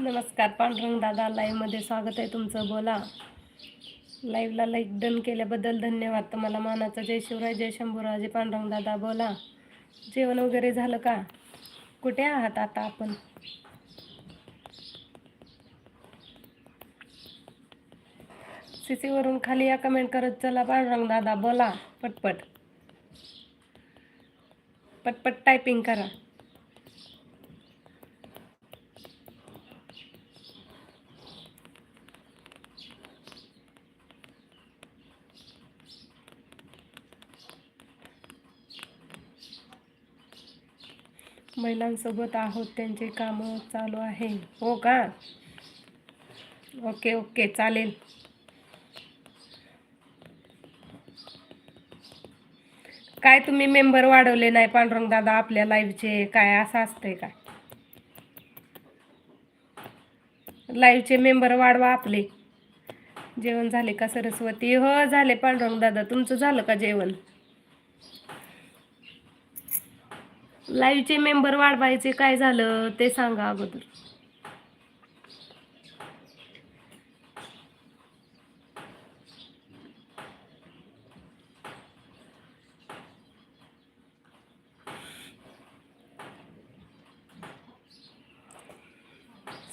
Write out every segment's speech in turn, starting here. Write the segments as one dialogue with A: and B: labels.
A: नमस्कार पांडुरंग दादा लाईव्हमध्ये स्वागत आहे तुमचं. बोला. लाईव्हला लाईक डन केल्याबद्दल धन्यवाद. तुम्हाला मानाचा जय शिवराय जय शंभूराजे पांडुरंग दादा बोला. जेवण वगैरे झालं का? कुठे आहात आता आपण? सीसीवरून खाली या कमेंट करत चला पांडुरंग दादा बोला. पटपट. पटपट टायपिंग करा. महिलांसोबत आहोत त्यांचे कामं चालू आहे. हो का? ओके ओके चालेल. काय तुम्ही मेंबर वाढवले नाही पांडुरंग दादा आपल्या लाईव्हचे काय असं असतंय काय लाईव्हचे मेंबर वाढवा आपले. जेवण झाले का सरस्वती? हो झाले पांडुरंग दादा. तुमचं झालं का जेवण? लाईव्हचे मेंबर वाढवायचे काय झालं ते सांगा अगोदर.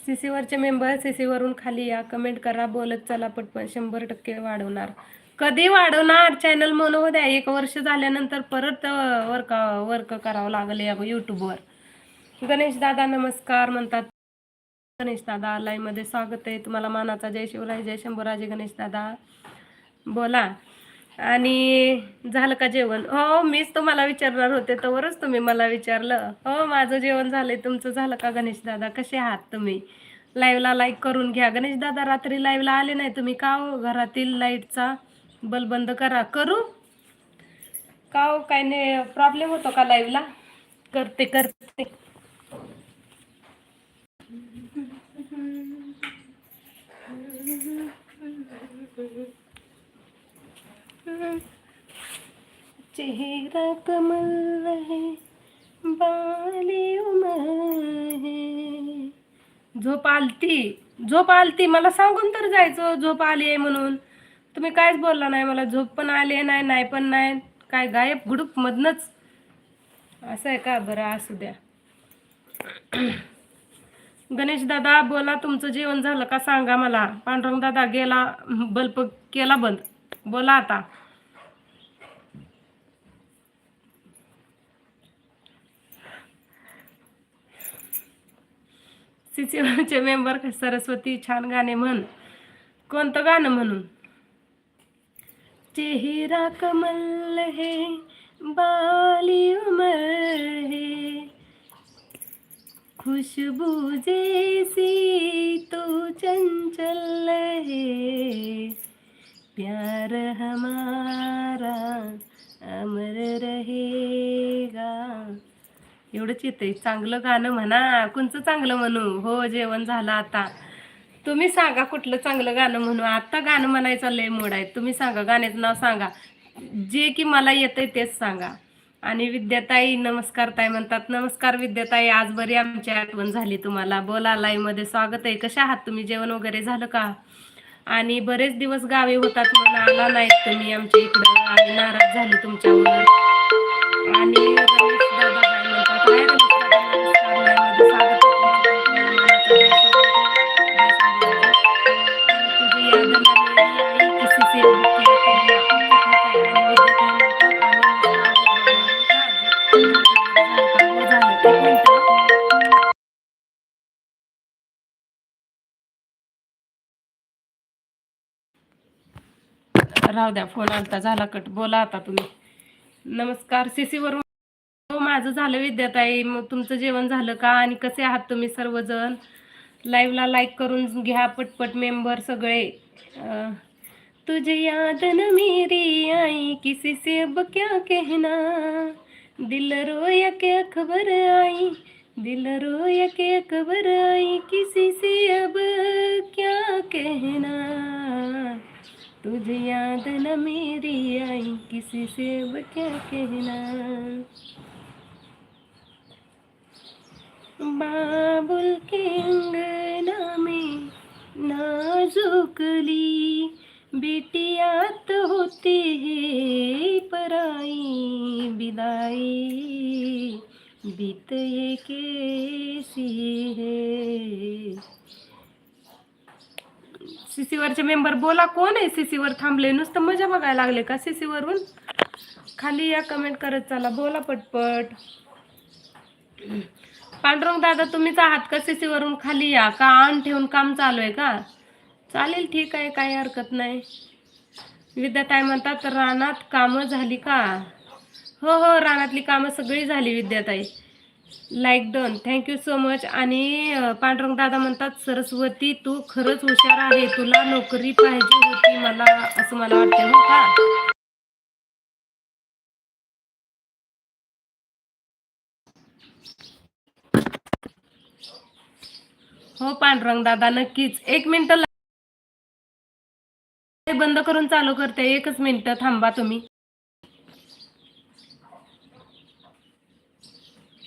A: सीसीवरचे मेंबर सीसीवरून खाली या कमेंट करा बोलत चला पटपट शंभर टक्के वाढवणार. कधी वाढवणार चॅनल म्हणू द्या एक वर्ष झाल्यानंतर परत वर्क वर्क करावं लागले यूट्यूबवर गणेश दादा नमस्कार म्हणतात. गणेश दादा मध्ये स्वागत आहे. तुम्हाला मानाचा जय शिवराय जय शंभूराजे गणेश दादा. बोला. आणि झालं का जेवण? हो मीच तुम्हाला विचारणार होते तवरच तुम्ही मला विचारलं. हो माझं जेवण झालंय. तुमचं झालं का गणेश दादा? कसे आहात तुम्ही? लाईव्हला लाईक करून घ्या. गणेश दादा रात्री लाईव्हला आले नाही. तुम्ही का हो? घरातील लाईटचा बल बंद करा. करू? का हो काय नाही प्रॉब्लेम होतो का लाईव्हला करते करते. चेहरा कमल है बाली उमर है झोप आलती झोप आलती. मला सांगून तर जायचं झोप आली आहे म्हणून. तुम्ही कायच बोलला नाही मला झोप पण आली नाही नाही पण नाही. काय गायब गुडूप मधनच. असं आहे का? बरं असू द्या. गणेश दादा बोला तुमचं जेवण झालं का? सांगा मला. पांडुरंग दादा गेला बल्ब केला बंद. बोला आता. सीसीवरचे मेंबर सरस्वती छान गाणे म्हण. कोणतं गाणं म्हणून? चेहरा कमल है बाली उमर है। खुशबू जैसी तो चंचल है। प्यार हमारा अमर रहेगा। एवढंच येतंय. चांगलं गाणं म्हणा कोणचं चांगलं म्हणू? हो जेवण झालं आता. तुम्ही सांगा कुठलं चांगलं गाणं म्हणू आता गाणं म्हणायचं लय मोड आहे. तुम्ही सांगा गाण्याचं नाव सांगा. जे की मला येतंय तेच सांगा. आणि विद्याताई नमस्कार ताई म्हणतात नमस्कार विद्याताई आज बरी आमची आठवण झाली तुम्हाला. बोला मध्ये स्वागत आहे. कशा आहात तुम्ही? जेवण वगैरे झालं का? आणि बरेच दिवस गावी होतात म्हणून आला नाहीत तुम्ही आमच्या इकडं. आणि नाराज झाले तुमच्यावर आणि राहू द्या फोन आलता झाला कट बोला आता तुम्ही. नमस्कार सीसीवरून हो माझं झालं विद्याताई. मग तुमचं जेवण झालं का? आणि कसे आहात तुम्ही सर्वजण? लाईव्हला लाईक करून घ्या पटपट मेंबर सगळे. तुझे याद न मेरी आई किसी से अब क्या कहना? दिल रोया के खबर आई? दिल रोया के खबर आई? किसी से अब क्या कहना? तुझे याद न मेरी आई, किसी से अब क्या कहना? बाबुल के अंगना लोकली तो होती है पराई, विदाई बीत कैसी सीसीवरचे मेंबर बोला कोण आहे सीसीवर थांबले? नुसतं मजा बघायला लागले का सीसीवरून? खाली या कमेंट करत चला बोला पटपट. पांडुरंग दादा तुम्हीच आहात का सीसीवरून? खाली या का? ऑन ठेवून काम चालू आहे का? चालेल ठीक आहे काही हरकत नाही. विद्याताई म्हणतात रानात कामं झाली का? हो हो रानातली कामं सगळी झाली विद्याताई like done thank you so much आणि पांडुरंग दादा म्हणतात सरस्वती तू खरंच हुशार आहे. तुला नोकरी पाहिजे होती मला असं मला वाटतं हो का? हो पांडुरंग दादा नक्कीच. एक मिनिट बंद करून चालू करते. एकच मिनिट थांबा तुम्ही.